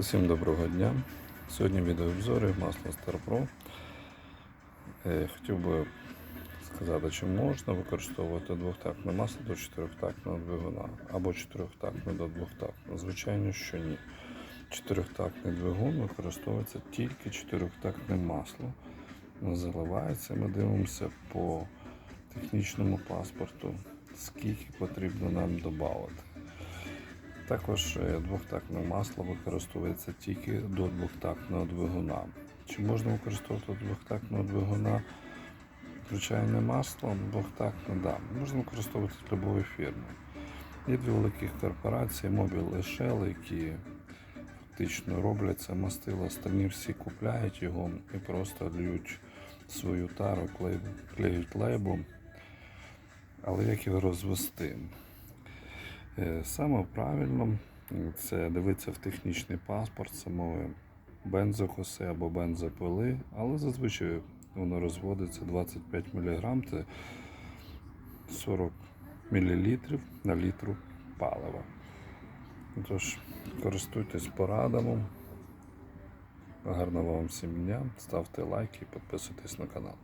Усім доброго дня. Сьогодні відеообзори масла StarPro. Е, Хотів би сказати, чи можна використовувати двохтактне масло до чотирьохтактного двигуна або чотирьохтактне до двохтактного. Звичайно, що ні. Чотирьохтактний двигун використовується тільки чотирьохтактне масло. Заливається, ми дивимося по технічному паспорту, скільки потрібно нам додати. Також е, двохтактне масло використовується тільки до двохтактного двигуна. Чи можна використовувати двохтактного двигуна звичайне масло? Двохтактне, да. Можна використовувати з будь-якої фірми. Є дві великих корпорації Mobil і Shell, які фактично роблять це мастило. Остальні всі купляють його і просто льють свою тару, клеють лейбом. Але як його розвести? Е, Саме правильно це дивитися в технічний паспорт самої бензокоси або бензопили, але зазвичай воно розводиться 25 мг, це 40 мл на літру палива. Тож, користуйтесь порадами. Гарного вам всім дня, ставте лайки і підписуйтесь на канал.